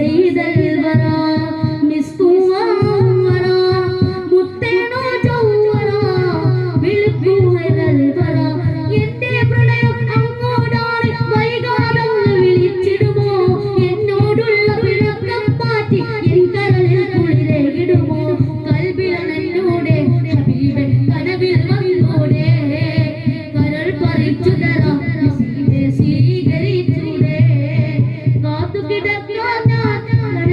see the.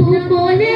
ভুবনে